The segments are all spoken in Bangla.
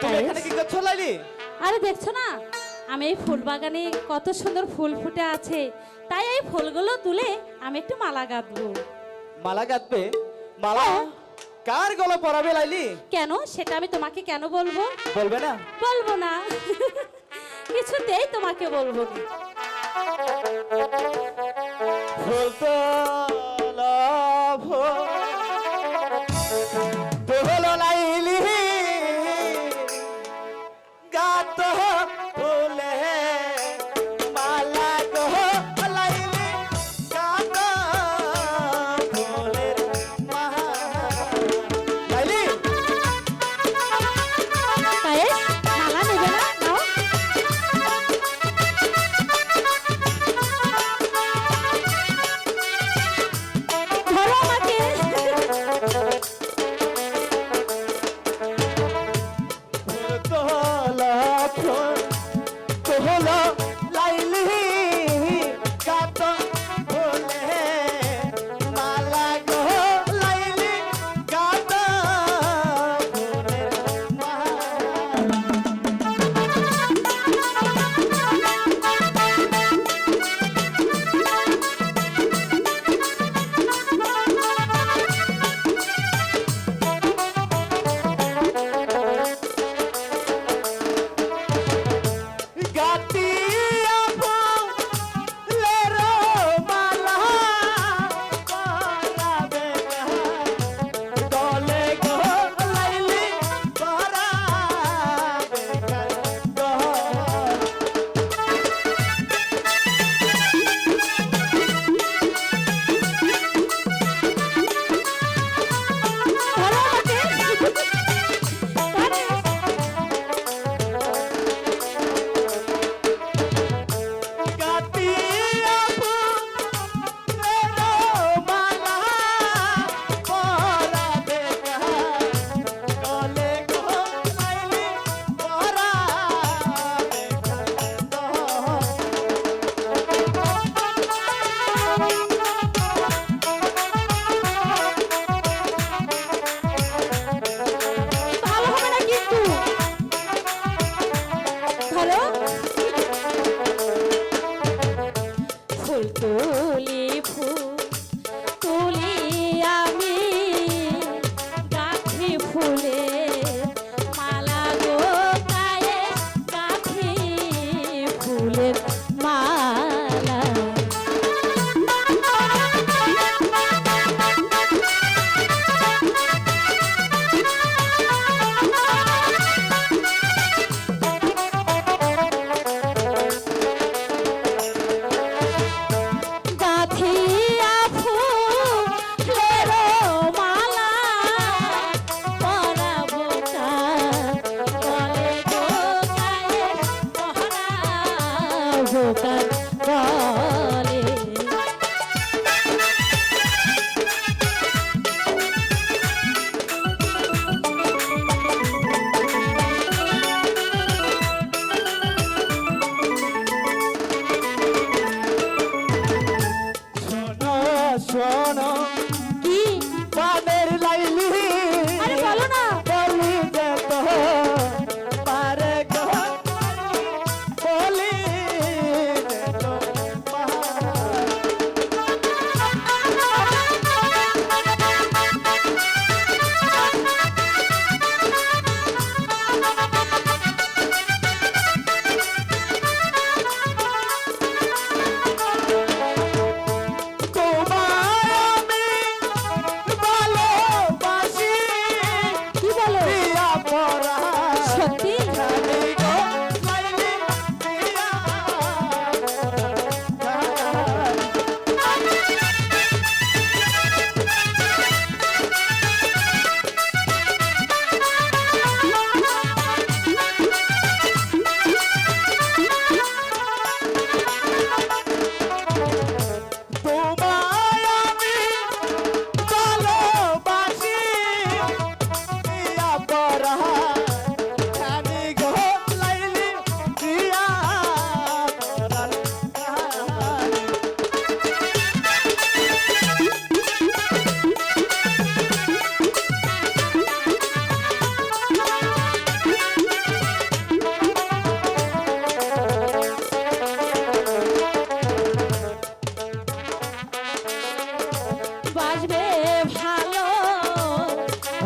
তুমি এখানে কি করছ লাইলি আরে দেখছ না আমি এই ফুল বাগানে কত সুন্দর ফুল ফুটে আছে। তাই এই ফুলগুলো তুলে আমি একটু মালা গাঁথবো মালা গাঁথবে মালা? হ্যাঁ। কার গলা পরাবে লাইলি কেন? সেটা আমি তোমাকে কেন বলব? বলবে না। বলব না। কিছুতেই তোমাকে বলব না। ফুল তো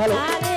ভালো।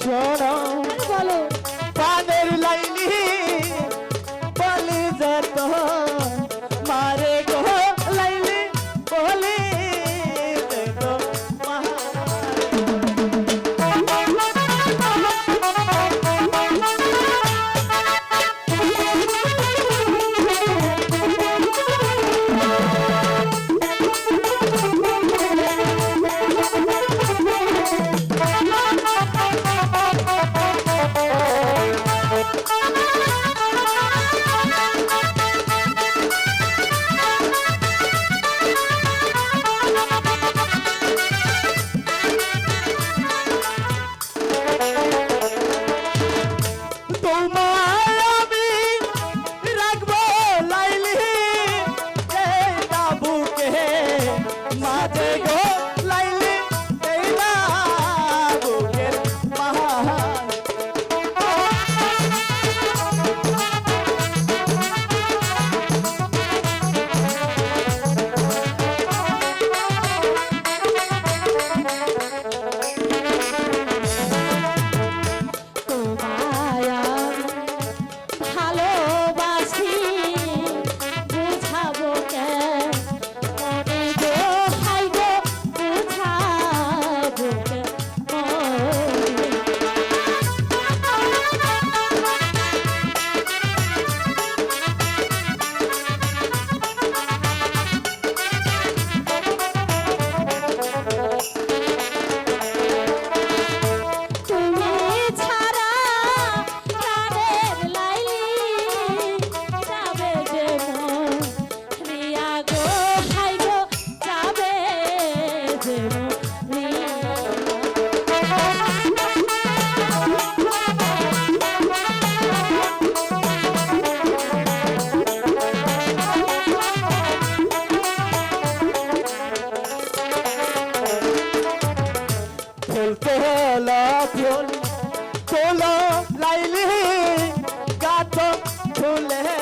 শরণ তোলা লাইলি গাছ ফুলে।